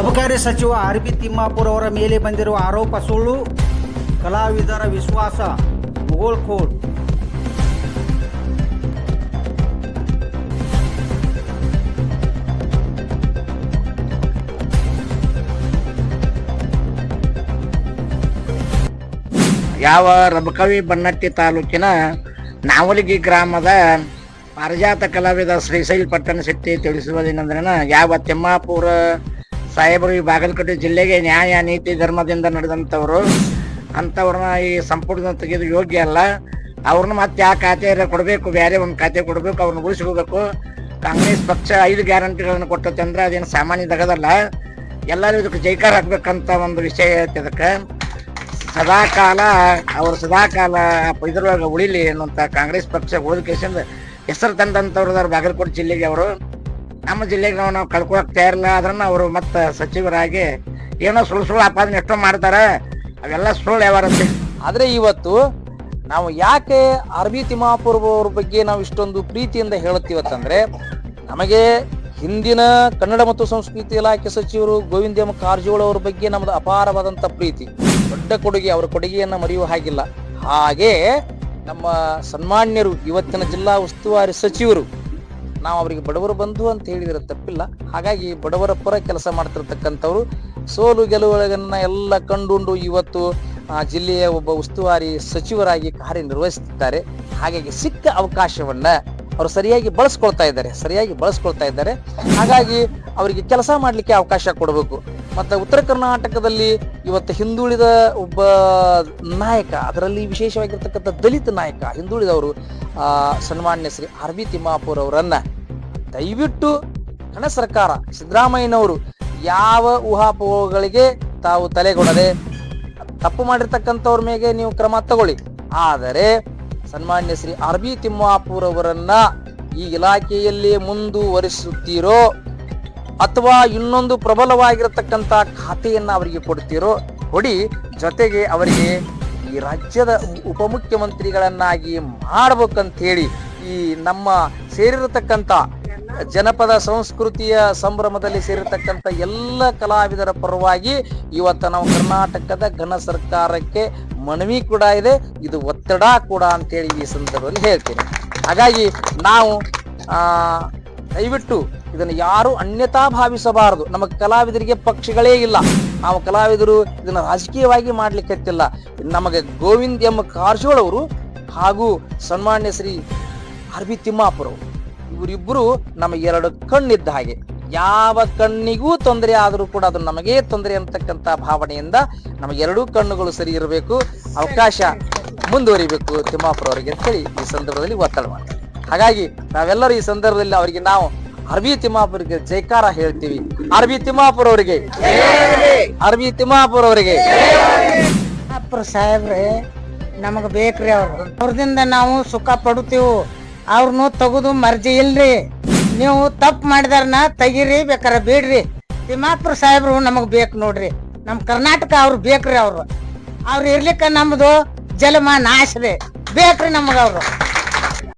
ಅಬಕಾರಿ ಸಚಿವ R B Timmapur ಅವರ ಮೇಲೆ ಬಂದಿರುವ ಆರೋಪ ಸುಳ್ಳು. ಕಲಾವಿದರ ವಿಶ್ವಾಸ ಮುಗೋಳ್ಕೋಡ್ ಯಾವ ರಬಕವಿ ಬನ್ನಟ್ಟಿ ತಾಲೂಕಿನ ನಾವಲಗಿ ಗ್ರಾಮದ ಪಾರಿಜಾತ ಕಲಾವಿದ ಶ್ರೀಶೈಲ್ ಪಟ್ಟಣ ಶೆಟ್ಟಿ ತಿಳಿಸುವುದೇನೆಂದ್ರೆ ಯಾವ ತಿಮ್ಮಾಪುರ ಸಾಹೇಬರು ಈ ಬಾಗಲಕೋಟೆ ಜಿಲ್ಲೆಗೆ ನ್ಯಾಯ, ನೀತಿ, ಧರ್ಮದಿಂದ ನಡೆದಂಥವ್ರು, ಅಂಥವ್ರನ್ನ ಈ ಸಂಪುಟದಿಂದ ತೆಗೆದು ಯೋಗ್ಯ ಅಲ್ಲ. ಅವ್ರನ್ನ ಮತ್ತೆ ಆ ಖಾತೆ ಕೊಡಬೇಕು, ಬೇರೆ ಒಂದು ಖಾತೆ ಕೊಡಬೇಕು, ಅವ್ರನ್ನ ಉಳಿಸ್ಕೋಬೇಕು. ಕಾಂಗ್ರೆಸ್ ಪಕ್ಷ ಐದು ಗ್ಯಾರಂಟಿಗಳನ್ನು ಕೊಟ್ಟತೆ ಅಂದ್ರೆ ಅದೇನು ಸಾಮಾನ್ಯ ತಗದಲ್ಲ ಎಲ್ಲರೂ ಇದಕ್ಕೆ ಜೈಕಾರ ಹಾಕ್ಬೇಕಂತ ಒಂದು ವಿಷಯ ಐತೆ ಅದಕ್ಕೆ. ಸದಾಕಾಲ, ಅವರು ಸದಾಕಾಲ ಇದ್ರೊಳಗೆ ಉಳಿಲಿ ಅನ್ನುವಂಥ ಕಾಂಗ್ರೆಸ್ ಪಕ್ಷ ಉಳಿದ ಕೇಸಿಂದ ಹೆಸರು ತಂದಂಥವ್ರು ಬಾಗಲಕೋಟೆ ಜಿಲ್ಲೆಗೆ ಅವರು. ನಮ್ಮ ಜಿಲ್ಲೆಗೆ ನಾವು ನಾವು ಕಳ್ಕೊಳಕ್ ತಯಾರಿಲ್ಲ ಅದನ್ನ ಅವರು ಮತ್ತೆ ಸಚಿವರಾಗಿ ಏನೋ ಸುಳ್ಳು ಸುಳ್ಳು ಆಪಾದನೆ ಎಷ್ಟೋ ಮಾಡ್ತಾರೆ. ಅವೆಲ್ಲ ಸುಳ್ಳು ವ್ಯವಹಾರ ಆದ್ರೆ ಇವತ್ತು ನಾವು ಯಾಕೆ ಆರ್ ಬಿ ತಿಮ್ಮಾಪುರ್ ಅವ್ರ ಬಗ್ಗೆ ನಾವು ಇಷ್ಟೊಂದು ಪ್ರೀತಿಯಿಂದ ಹೇಳುತ್ತೀವತ್ತಂದ್ರೆ ನಮಗೆ ಹಿಂದಿನ ಕನ್ನಡ ಮತ್ತು ಸಂಸ್ಕೃತಿ ಇಲಾಖೆ ಸಚಿವರು ಗೋವಿಂದ ಎಂ ಕಾರಜೋಳ ಅವ್ರ ಬಗ್ಗೆ ನಮ್ದು ಅಪಾರವಾದಂತ ಪ್ರೀತಿ. ದೊಡ್ಡ ಕೊಡುಗೆ ಅವರ ಕೊಡುಗೆಯನ್ನ ಮರೆಯುವ ಹಾಗಿಲ್ಲ. ಹಾಗೆ ನಮ್ಮ ಸನ್ಮಾನ್ಯರು, ಇವತ್ತಿನ ಜಿಲ್ಲಾ ಉಸ್ತುವಾರಿ ಸಚಿವರು ನಾವು ಅವರಿಗೆ ಬಡವರ ಬಂಧು ಅಂತ ಹೇಳಿದ್ರೆ ತಪ್ಪಿಲ್ಲ. ಹಾಗಾಗಿ ಬಡವರ ಪರ ಕೆಲಸ ಮಾಡ್ತಿರ್ತಕ್ಕಂಥವ್ರು ಸೋಲು ಗೆಲುವುಗಳನ್ನ ಎಲ್ಲ ಕಂಡುಂಡು ಇವತ್ತು ಜಿಲ್ಲೆಯ ಒಬ್ಬ ಉಸ್ತುವಾರಿ ಸಚಿವರಾಗಿ ಕಾರ್ಯನಿರ್ವಹಿಸುತ್ತಿದ್ದಾರೆ. ಹಾಗಾಗಿ ಸಿಕ್ಕ ಅವಕಾಶವನ್ನ ಅವರು ಸರಿಯಾಗಿ ಬಳಸ್ಕೊಳ್ತಾ ಇದ್ದಾರೆ, ಸರಿಯಾಗಿ ಬಳಸ್ಕೊಳ್ತಾ ಇದ್ದಾರೆ. ಹಾಗಾಗಿ ಅವರಿಗೆ ಕೆಲಸ ಮಾಡಲಿಕ್ಕೆ ಅವಕಾಶ ಕೊಡಬೇಕು. ಮತ್ತೆ ಉತ್ತರ ಕರ್ನಾಟಕದಲ್ಲಿ ಇವತ್ತು ಹಿಂದುಳಿದ ಒಬ್ಬ ನಾಯಕ, ಅದರಲ್ಲಿ ವಿಶೇಷವಾಗಿರ್ತಕ್ಕಂಥ ದಲಿತ ನಾಯಕ ಹಿಂದುಳಿದವರು ಸನ್ಮಾನ್ಯ ಶ್ರೀ ಆರ್ ಬಿ ತಿಮ್ಮಾಪುರ್ ಅವರನ್ನ ದಯವಿಟ್ಟು ಕಣ ಸರ್ಕಾರ, ಸಿದ್ದರಾಮಯ್ಯನವರು ಯಾವ ಊಹಾಪೋಹಗಳಿಗೆ ತಾವು ತಲೆಗೊಡದೆ ತಪ್ಪು ಮಾಡಿರ್ತಕ್ಕಂಥವ್ರ ಮೇಲೆ ನೀವು ಕ್ರಮ ತಗೊಳ್ಳಿ. ಆದರೆ ಸನ್ಮಾನ್ಯ ಶ್ರೀ ಆರ್ ಬಿ ತಿಮ್ಮಾಪುರ್ ಅವರನ್ನ ಈ ಇಲಾಖೆಯಲ್ಲಿ ಮುಂದುವರಿಸುತ್ತೀರೋ ಅಥವಾ ಇನ್ನೊಂದು ಪ್ರಬಲವಾಗಿರತಕ್ಕಂತ ಖಾತೆಯನ್ನು ಅವರಿಗೆ ಕೊಡ್ತೀರೋ, ಕೊಡಿ. ಜೊತೆಗೆ ಅವರಿಗೆ ಈ ರಾಜ್ಯದ ಉಪಮುಖ್ಯಮಂತ್ರಿಗಳನ್ನಾಗಿ ಮಾಡ್ಬೇಕಂತೇಳಿ ಈ ನಮ್ಮ ಸೇರಿರತಕ್ಕಂತ ಜನಪದ ಸಂಸ್ಕೃತಿಯ ಸಂಭ್ರಮದಲ್ಲಿ ಸೇರಿರ್ತಕ್ಕಂಥ ಎಲ್ಲ ಕಲಾವಿದರ ಪರವಾಗಿ ಇವತ್ತು ನಾವು ಕರ್ನಾಟಕದ ಘನ ಸರ್ಕಾರಕ್ಕೆ ಮನವಿ ಕೂಡ ಇದೆ. ಇದು ಒತ್ತಡ ಕೂಡ ಅಂತೇಳಿ ಈ ಸಂದರ್ಭದಲ್ಲಿ ಹೇಳ್ತೀನಿ. ಹಾಗಾಗಿ ನಾವು ದಯವಿಟ್ಟು ಇದನ್ನು ಯಾರು ಅನ್ಯತಾ ಭಾವಿಸಬಾರದು. ನಮ್ಮ ಕಲಾವಿದರಿಗೆ ಪಕ್ಷಗಳೇ ಇಲ್ಲ. ನಾವು ಕಲಾವಿದರು ಇದನ್ನು ರಾಜಕೀಯವಾಗಿ ಮಾಡ್ಲಿಕ್ಕತ್ತಿಲ್ಲ ನಮಗೆ ಗೋವಿಂದ್ ಎಂ ಕಾರಜೋಳ್ ಅವರು ಹಾಗೂ ಸನ್ಮಾನ್ಯ ಶ್ರೀ ಆರ್ ಬಿ ತಿಮ್ಮಾಪುರ ಅವರು ಇವರಿಬ್ಬರು ನಮ್ಮ ಎರಡು ಕಣ್ಣಿದ್ದ ಹಾಗೆ. ಯಾವ ಕಣ್ಣಿಗೂ ತೊಂದರೆ ಆದರೂ ಕೂಡ ಅದು ನಮಗೇ ತೊಂದರೆ ಅಂತಕ್ಕಂಥ ಭಾವನೆಯಿಂದ ನಮ್ಮ ಎರಡೂ ಕಣ್ಣುಗಳು ಸರಿ ಇರಬೇಕು. ಅವಕಾಶ ಮುಂದುವರಿಬೇಕು. ತಿಮ್ಮಾಪುರ ಅವರಿಗೆ ಅಂತೇಳಿ ಈ ಸಂದರ್ಭದಲ್ಲಿ ಒತ್ತಡ ಮಾಡ್ತಾರೆ ಹಾಗಾಗಿ ನಾವೆಲ್ಲರೂ ಈ ಸಂದರ್ಭದಲ್ಲಿ ಅವರಿಗೆ ನಾವು ಅರ್ಬಿ ತಿಮ್ಮಾಪುರಿಗೆ ಜೈಕಾರ ಹೇಳ್ತೀವಿ. ಅರ್ಬಿ ತಿಮ್ಮಾಪುರ ಅವರಿಗೆ ಅರ್ಬಿ ತಿಮ್ಮಾಪುರ ಅವರಿಗೆ ಸಾಹೇಬ್ರೆ, ನಮಗ ಬೇಕ್ರಿ ಅವ್ರು. ಅವ್ರದಿಂದ ನಾವು ಸುಖ ಪಡುತ್ತೀವು. ಅವ್ರನ್ನು ತಗದು ಮರ್ಜಿ ಇಲ್ರಿ. ನೀವು ತಪ್ಪು ಮಾಡಿದಾರನ ತೆಗೀರಿ, ಬೇಕಾರ ಬೀಡ್ರಿ. ತಿಮ್ಮಾಪುರ ಸಾಹೇಬ್ರು ನಮಗ್ ಬೇಕು ನೋಡ್ರಿ. ನಮ್ ಕರ್ನಾಟಕ ಅವ್ರು ಬೇಕ್ರಿ ಅವ್ರು. ಅವ್ರು ಇರ್ಲಿಕ್ಕ ನಮ್ದು ಜಲಮ ನಾಶ ರೀ ಬೇಕ್ರಿ ನಮಗ ಅವ್ರು.